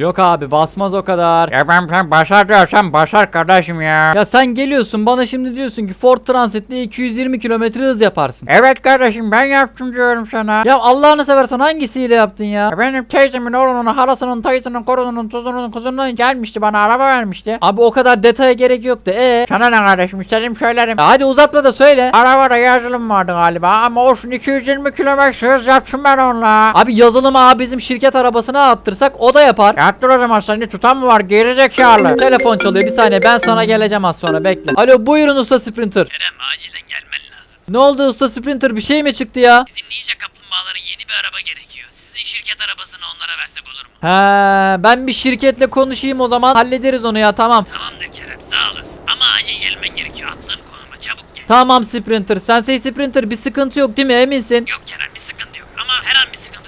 Yok abi basmaz o kadar. Ya ben sen başar diyorsan başar kardeşim ya. Ya sen geliyorsun bana şimdi diyorsun ki Ford Transit'le 220 kilometre hız yaparsın. Evet kardeşim ben yaptım diyorum sana. Ya Allah'ını seversen hangisiyle yaptın ya? Ya benim teyzemin oğlunun halasının tayısının korununun tuzunun kuzunun gelmişti bana araba vermişti. Abi o kadar detaya gerek yoktu. E Sana ne kardeşim istedim söylerim. hadi uzatma da söyle. Arabada yazılım vardı galiba ama olsun 220 kilometre hız yaptım ben onunla. Abi yazılımı abi bizim şirket arabasına attırsak o da yapar. Yaptır o zaman seni tutan mı var gerizekalı? Telefon çalıyor bir saniye ben sana geleceğim az sonra bekle. Alo buyurun usta Sprinter. Kerem acilen gelmen lazım. Ne oldu usta Sprinter bir şey mi çıktı ya? Bizim Ninja kaplumbağalara yeni bir araba gerekiyor. Sizin şirket arabasını onlara versek olur mu? He ben bir şirketle konuşayım o zaman hallederiz onu ya tamam. Tamamdır Kerem sağ olasın. Ama acil gelmen gerekiyor. Attığım konuma çabuk gel. Tamam Sprinter. Sensei Sprinter bir sıkıntı yok değil mi eminsin? Yok Kerem bir sıkıntı yok. Ama her an bir sıkıntı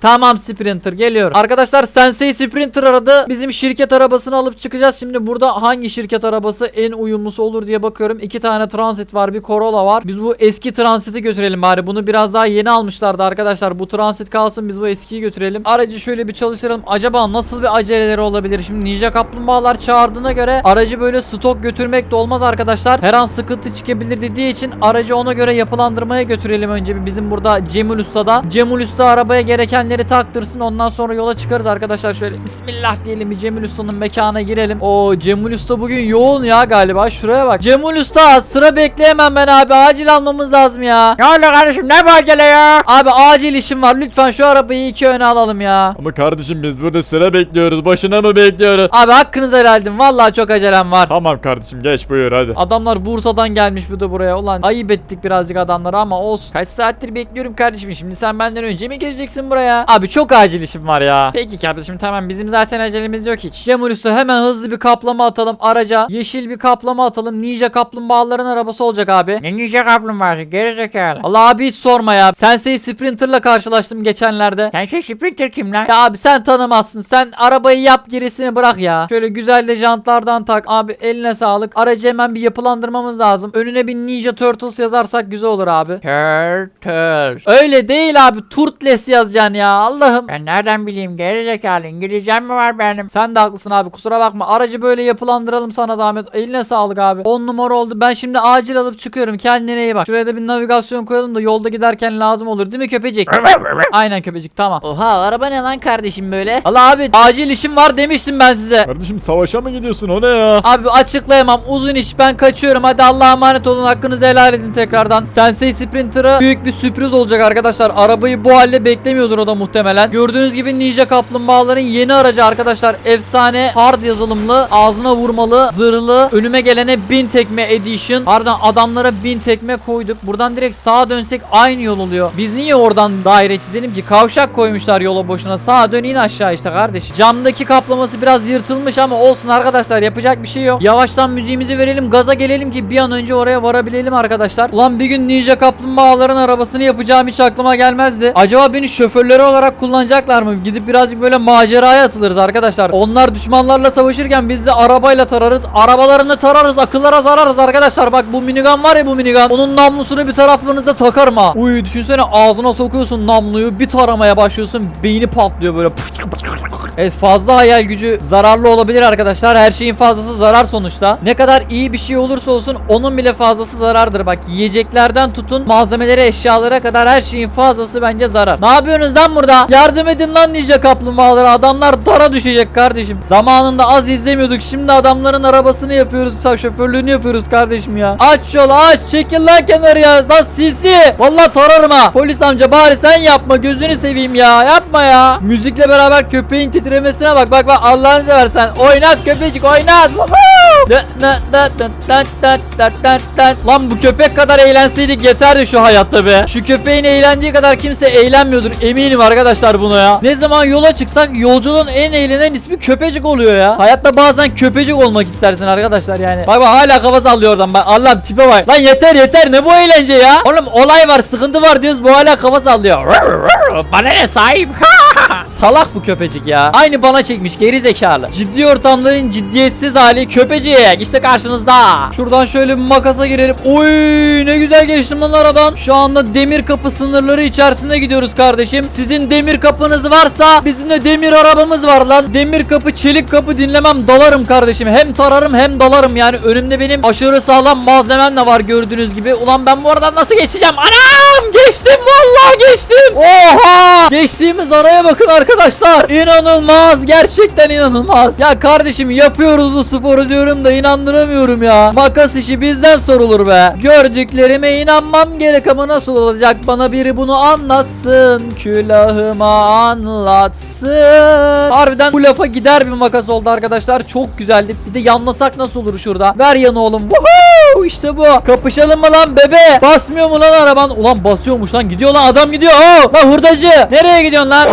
Tamam Sprinter geliyorum. Arkadaşlar Sensei Sprinter aradı. Bizim şirket arabasını alıp çıkacağız. Şimdi burada hangi şirket arabası en uyumlusu olur diye bakıyorum. İki tane Transit var bir Corolla var. Biz bu eski Transit'i götürelim bari. Bunu biraz daha yeni almışlardı arkadaşlar. Bu Transit kalsın biz bu eskiyi götürelim. Aracı şöyle bir çalıştıralım. Acaba nasıl bir aceleleri olabilir? Şimdi Ninja Kaplumbağalar çağırdığına göre aracı böyle stok götürmek de olmaz arkadaşlar. Her an sıkıntı çıkabilir dediği için aracı ona göre yapılandırmaya götürelim önce bir bizim burada Cemil Usta'da. Cemil Usta arabaya gerekenleri taktırsın ondan sonra yola çıkarız arkadaşlar şöyle bismillah diyelim bir Cemil Usta'nın mekana girelim. O Cemil Usta bugün yoğun ya galiba şuraya bak. Cemil Usta sıra bekleyemem ben abi acil almamız lazım ya. Ne oldu kardeşim ne bu acele ya? Abi acil işim var lütfen şu arabayı iki öne alalım ya. Ama kardeşim biz burada sıra bekliyoruz. Başına mı bekliyoruz? Abi hakkınızı helal edin vallahi çok acelem var. Tamam kardeşim geç buyur hadi. Adamlar Bursa'dan gelmiş bir de buraya. Ulan ayıp ettik birazcık adamlara ama olsun. Kaç saattir bekliyorum kardeşim. Şimdi sen benden önce mi geleceksin buraya? Abi çok acil işim var ya. Peki kardeşim tamam bizim zaten acelemiz yok hiç. Usta hemen hızlı bir kaplama atalım araca. Yeşil bir kaplama atalım. Ninja kaplumbağaların arabası olacak abi. Ne nice kaplumbağası gerizekalı. Allah abi hiç sorma ya. Sensei Sprinter'la karşılaştım geçenlerde. Sen şey sprinter kim lan? Ya abi sen tanımazsın. Sen arabayı yap gerisini bırak ya. Şöyle güzel de jantlardan tak. Abi eline sağlık. Aracı hemen bir yapılandırmamız lazım. Önüne bir Ninja Turtles yazarsak güzel olur abi. Turtles. Öyle değil abi. Turtles yazacaksın ya. Allah'ım. Ben nereden bileyim gerizekalı İngilizcem mi var benim? Sen de haklısın abi kusura bakma. Aracı böyle yapılandıralım sana zahmet. Eline sağlık abi. 10 numara oldu. Ben şimdi acil alıp çıkıyorum. Kendine iyi bak. Şuraya da bir navigasyon koyalım da yolda giderken lazım olur değil mi köpecik? Aynen köpecik tamam. Oha araba ne lan kardeşim böyle? Allah abi acil işim var demiştim ben size. Kardeşim savaşa mı gidiyorsun o ne ya? Abi açıklayamam. Uzun iş. Ben kaçıyorum. Hadi Allah'a emanet olun. Hakkınızı helal edin tekrardan. Sensei Sprinter'a büyük bir sürpriz olacak arkadaşlar. Arabayı bu halde beklemiyordur o da muhtemelen. Gördüğünüz gibi Ninja Kaplumbağaların yeni aracı arkadaşlar. Efsane hard yazılımlı, ağzına vurmalı, zırhlı, önüme gelene bin tekme edition. Harbiden adamlara bin tekme koyduk. Buradan direkt sağa dönsek aynı yol oluyor. Biz niye oradan daire çizelim ki? Kavşak koymuşlar yola boşuna. Sağa dön in aşağı işte kardeş. Camdaki kaplaması biraz yırtılmış ama olsun arkadaşlar. Yapacak bir şey yok. Yavaştan müziğimizi verelim. Gaza gelelim ki bir an önce oraya varabilelim arkadaşlar. Ulan bir gün Ninja Kaplumbağaların arabasını yapacağım hiç aklıma gelmezdi. Acaba beni şoförleri olarak kullanacaklar mı? Gidip birazcık böyle maceraya atılırız arkadaşlar. Onlar düşmanlarla savaşırken biz de arabayla tararız. Arabalarını tararız. Akıllara zararız arkadaşlar. Bak bu minigun var ya bu minigun. Onun namlusunu bir taraflarınızda takarım ha. Uy düşünsene ağzına sokuyorsun namluyu. Bir taramaya başlıyorsun. Beyni patlıyor böyle. Evet fazla hayal gücü zararlı olabilir arkadaşlar. Her şeyin fazlası zarar sonuçta. Ne kadar iyi bir şey olursa olsun onun bile fazlası zarardır. Bak yiyeceklerden tutun malzemelere eşyalara kadar her şeyin fazlası bence zarar. Ne yapıyorsunuz lan burada? Yardım edin lan ninja kaplumbağalara. Adamlar dara düşecek kardeşim. Zamanında az izlemiyorduk. Şimdi adamların arabasını yapıyoruz. Şoförlüğünü yapıyoruz kardeşim ya. Aç yolu aç. Çekil lan kenarıya. Lan sisi. Vallahi tararım ha. Polis amca bari sen yapma. Gözünü seveyim ya. Yapma ya. Müzikle beraber köpeğin titremesine bak bak bak Allah'ını seversen oynat köpecik oynat. Lan bu köpek kadar eğlenseydik yeterdi şu hayatta be. Şu köpeğin eğlendiği kadar kimse eğlenmiyordur eminim arkadaşlar buna ya. Ne zaman yola çıksak yolculuğun en eğlenen ismi köpecik oluyor ya. Hayatta bazen köpecik olmak istersin arkadaşlar yani. Bak bak hala kafa sallıyor oradan bak Allah'ım tipe bak. Lan yeter yeter ne bu eğlence ya. Oğlum olay var sıkıntı var diyoruz bu hala kafa sallıyor. Bana ne sahip? Ha! Salak bu köpecik ya. Aynı bana çekmiş geri zekalı. Ciddi ortamların ciddiyetsiz hali köpecik. İşte karşınızda. Şuradan şöyle bir makasa girelim. Oy ne güzel geçtim lan aradan. Şu anda demir kapı sınırları içerisinde gidiyoruz kardeşim. Sizin demir kapınız varsa bizim de demir arabamız var lan. Demir kapı çelik kapı dinlemem dalarım kardeşim. Hem tararım hem dalarım yani önümde benim aşırı sağlam malzemem de var gördüğünüz gibi. Ulan ben bu aradan nasıl geçeceğim? Anam geçtim vallahi geçtim. Oha geçtiğimiz araya bakın arkadaşlar. İnanılmaz gerçekten inanılmaz. Ya kardeşim yapıyoruz bu sporu diyorum da inandıramıyorum ya. Makas işi bizden sorulur be. Gördüklerime inanmam gerek ama nasıl olacak bana biri bunu anlatsın. Külahıma anlatsın. Harbiden bu lafa gider bir makas oldu arkadaşlar. Çok güzeldi. Bir de yanlasak nasıl olur şurada? Ver yanı oğlum. Woohoo! İşte bu. Kapışalım mı lan bebe? Basmıyor mu lan araban? Ulan basıyormuş lan. Gidiyor lan adam gidiyor. Oo, lan hurdacı. Nereye gidiyorsun lan?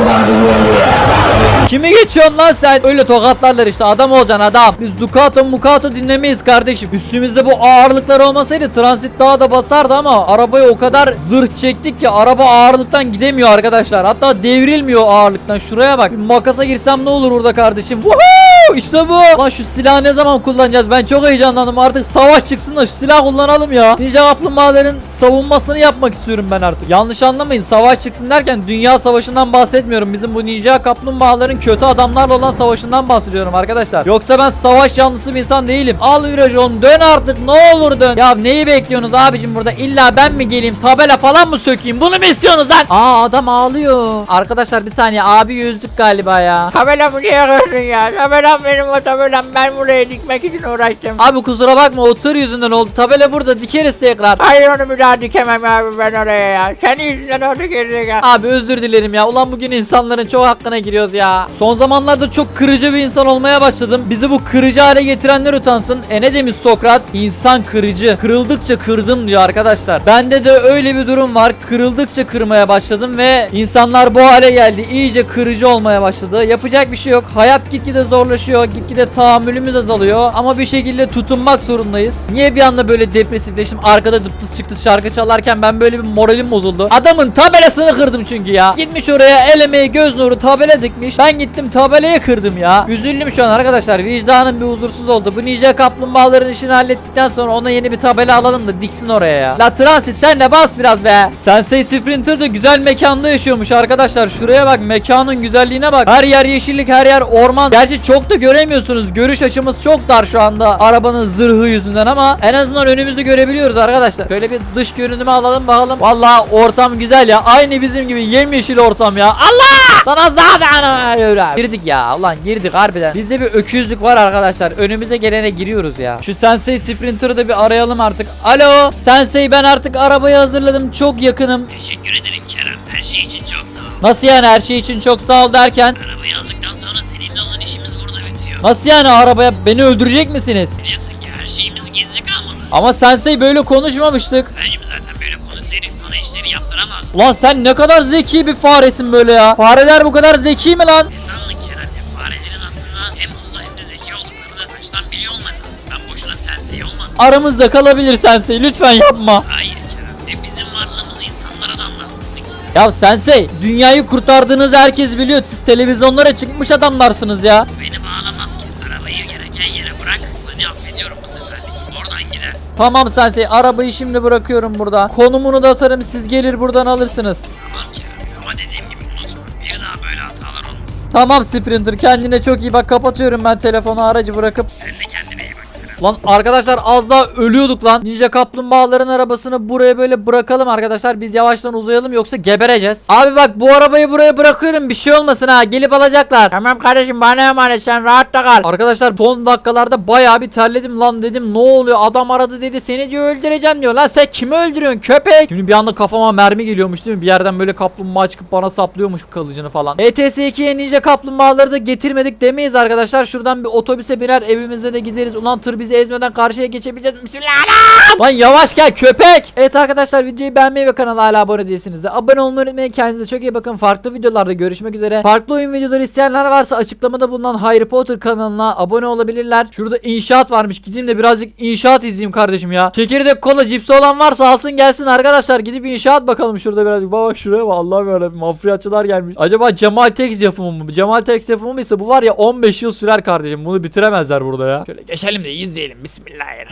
Kimi geçiyorsun lan sen? Öyle tokatlarlar işte adam olacaksın adam. Biz Ducato Mukato dinlemeyiz kardeşim. Üstümüzde bu ağırlıklar olmasaydı transit daha da basardı ama arabayı o kadar zırh çektik ki araba ağırlıktan gidemiyor arkadaşlar. Hatta devrilmiyor ağırlıktan. Şuraya bak. Bir makasa girsem ne olur burada kardeşim? Woohoo! İşte bu. Lan şu silahı ne zaman kullanacağız? Ben çok heyecanlandım. Artık savaş çıksın da şu silah kullanalım ya. Ninja kaplumbağaların savunmasını yapmak istiyorum ben artık. Yanlış anlamayın. Savaş çıksın derken dünya savaşından bahsetmiyorum. Bizim bu ninja kaplumbağaların kötü adamlarla olan savaşından bahsediyorum arkadaşlar. Yoksa ben savaş yanlısı bir insan değilim. Al Eurojon dön artık ne olur dön. Ya neyi bekliyorsunuz abicim burada? İlla ben mi geleyim? Tabela falan mı sökeyim? Bunu mu istiyorsunuz lan? Aa adam ağlıyor. Arkadaşlar bir saniye abi yüzdük galiba ya. Tabelamı niye kırdın ya? Tabelam benim o tabelam. Ben buraya dikmek için uğraştım. Abi kusura bakma o tır yüzünden oldu. Tabela burada dikeriz tekrar. Hayır onu bir daha dikemem abi ben oraya ya. Senin yüzünden orada gerizekalı. Abi özür dilerim ya. Ulan bugün insanların çoğu hakkına giriyoruz ya. Son zamanlarda çok kırıcı bir insan olmaya başladım. Bizi bu kırıcı hale getirenler utansın. E ne demiş Sokrat? İnsan kırıcı. Kırıldıkça kırdım diyor arkadaşlar. Bende de öyle bir durum var. Kırıldıkça kırmaya başladım ve insanlar bu hale geldi. İyice kırıcı olmaya başladı. Yapacak bir şey yok. Hayat gitgide zorlaşıyor. Gitgide tahammülümüz azalıyor. Ama bir şekilde tutunmak zorundayız. Niye bir anda böyle depresifleştim? Arkada dıptıs çıktı şarkı çalarken ben böyle bir moralim bozuldu. Adamın tabelasını kırdım çünkü ya. Gitmiş oraya el emeği göz nuru tabela dikmiş. Ben gittim tabelayı kırdım ya. Üzüldüm şu an arkadaşlar. Vicdanım bir huzursuz oldu. Bu ninja kaplumbağaların işini hallettikten sonra ona yeni bir tabela alalım da diksin oraya ya. La Transit sen de bas biraz be. Sensei Sprinter de güzel mekanda yaşıyormuş arkadaşlar. Şuraya bak mekanın güzelliğine bak. Her yer yeşillik her yer orman. Gerçi çok da göremiyorsunuz. Görüş açımız çok dar şu anda arabanın zırhı yüzünden ama en azından önümüzü görebiliyoruz arkadaşlar. Şöyle bir dış görünümü alalım bakalım. Vallahi ortam güzel ya. Aynı bizim gibi yemyeşil ortam ya. Allah! Sana zaten öyle. Girdik ya. Ulan girdik harbiden. Bizde bir öküzlük var arkadaşlar. Önümüze gelene giriyoruz ya. Şu Sensei Sprinter'ı da bir arayalım artık. Alo. Sensei ben artık arabayı hazırladım. Çok yakınım. Teşekkür ederim Kerem. Her şey için çok sağ ol. Nasıl yani her şey için çok sağ ol derken? Arabayı aldıktan Nasıl yani arabaya beni öldürecek misiniz? Biliyorsun ki her şeyimiz gizli kalmalı. Ama Sensei böyle konuşmamıştık. Benim zaten böyle konuşsaydık sana işleri yaptıramaz. Ulan sen ne kadar zeki bir faresin böyle ya. Fareler bu kadar zeki mi lan? Kerem? Ya farelerin aslında hem hızlı hem de zeki olduklarını baştan biliyor olman lazım. Ben boşuna sensei olmadım. Aramızda kalabilir Sensei lütfen yapma. Hayır Kerem. Bizim varlığımızı insanlara da anlatmışsın. Ya Sensei dünyayı kurtardığınızı herkes biliyor. Siz televizyonlara çıkmış adamlarsınız ya. Tamam Sensei arabayı şimdi bırakıyorum burada. Konumunu da atarım siz gelir buradan alırsınız. Tamam Kerem. Ama dediğim gibi unutma. Bir daha böyle hatalar olmasın. Tamam Sprinter kendine çok iyi bak kapatıyorum ben telefonu aracı bırakıp. Sen de kendine. Lan arkadaşlar az daha ölüyorduk lan. Ninja kaplumbağaların arabasını buraya böyle bırakalım arkadaşlar. Biz yavaştan uzayalım yoksa gebereceğiz. Abi bak bu arabayı buraya bırakıyorum. Bir şey olmasın ha. Gelip alacaklar. Tamam kardeşim bana emanet sen rahatta kal. Arkadaşlar son dakikalarda bayağı bir terledim lan dedim ne oluyor adam aradı dedi seni diyor öldüreceğim diyor lan sen kimi öldürüyorsun köpek Şimdi bir anda kafama mermi geliyormuş değil mi bir yerden böyle kaplumbağa çıkıp bana saplıyormuş kılıcını falan ETS 2'ye ninja kaplumbağaları da getirmedik demeyiz arkadaşlar şuradan bir otobüse biner evimize de gideriz ulan tır bizi ezmeden karşıya geçebileceğiz. Bismillah. Lan yavaş gel köpek. Evet arkadaşlar videoyu beğenmeyi ve kanala hala abone değilsiniz de abone olmayı unutmayın. Kendinize çok iyi bakın. Farklı videolarda görüşmek üzere. Farklı oyun videoları isteyenler varsa açıklamada bulunan Harry Potter kanalına abone olabilirler. Şurada inşaat varmış. Gideyim de birazcık inşaat izleyeyim kardeşim ya. Çekirdek kola cipsi olan varsa alsın gelsin arkadaşlar. Gidip inşaat bakalım şurada birazcık. Bak şuraya bak. Allah'ım yarabbim mafyatçılar gelmiş. Acaba Cemal Tex yapımı mı? Cemal Tex yapımı mı ise bu var ya 15 yıl sürer kardeşim. Bunu bitiremezler burada ya. Şöyle geçelim de izleyelim. Bismillahirrahmanirrahim.